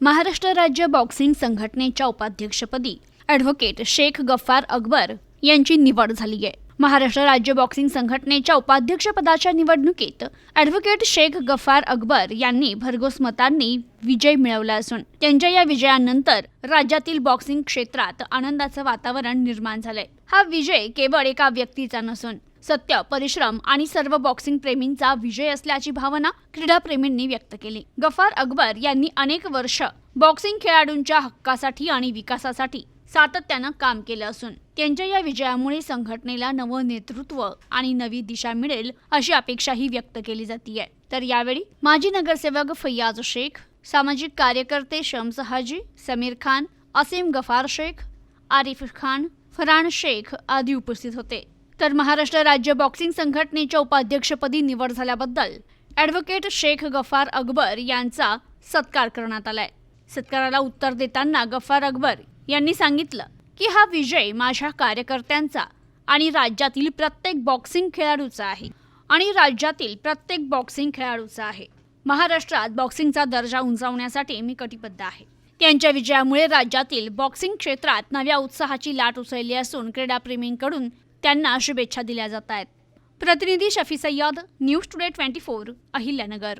महाराष्ट्र राज्य बॉक्सिंग संघटनेच्या उपाध्यक्षपदी ॲडव्होकेट शेख गफ्फार अकबर यांची निवड झाली आहे. महाराष्ट्र राज्य बॉक्सिंग संघटनेच्या उपाध्यक्षपदाच्या निवडणुकीत ॲडव्होकेट शेख गफ्फार अकबर यांनी भरघोस मतांनी विजय मिळवला असून त्यांच्या या विजयानंतर राज्यातील बॉक्सिंग क्षेत्रात आनंदाचं वातावरण निर्माण झालंय. हा विजय केवळ एका व्यक्तीचा नसून सत्य परिश्रम आणि सर्व बॉक्सिंग प्रेमींचा विजय असल्याची भावना क्रीडाप्रेमींनी व्यक्त केली. गफार अकबर यांनी अनेक वर्ष बॉक्सिंग खेळाडूंच्या हक्कासाठी आणि विकासासाठी सातत्यानं काम केलं असून त्यांच्या या विजयामुळे संघटनेला नवं नेतृत्व आणि नवी दिशा मिळेल अशी अपेक्षाही व्यक्त केली जाते तर यावेळी माजी नगरसेवक फैयाज शेख सामाजिक कार्यकर्ते शम्स हाजी समीर खान असीम गफार शेख आरिफ खान फरान शेख आदी उपस्थित होते. तर महाराष्ट्र राज्य बॉक्सिंग संघटनेच्या उपाध्यक्षपदी निवड झाल्याबद्दल ॲडव्होकेट शेख गफार अकबर यांचा सत्कार करण्यात आलाय. सत्काराला उत्तर देताना गफार अकबर यांनी सांगितलं की हा विजय माझ्या कार्यकर्त्यांचा आणि राज्यातील प्रत्येक बॉक्सिंग खेळाडूचा आहे आणि राज्यातील प्रत्येक बॉक्सिंग खेळाडूचा आहे. महाराष्ट्रात बॉक्सिंगचा दर्जा उंचावण्यासाठी मी कटिबद्ध आहे. त्यांच्या विजयामुळे राज्यातील बॉक्सिंग क्षेत्रात नव्या उत्साहाची लाट उसळली असून क्रीडाप्रेमींकडून त्यांना शुभेच्छा दिल्या जात आहेत. प्रतिनिधी Shafi Sayyed news today twenty four Ahilyanagar.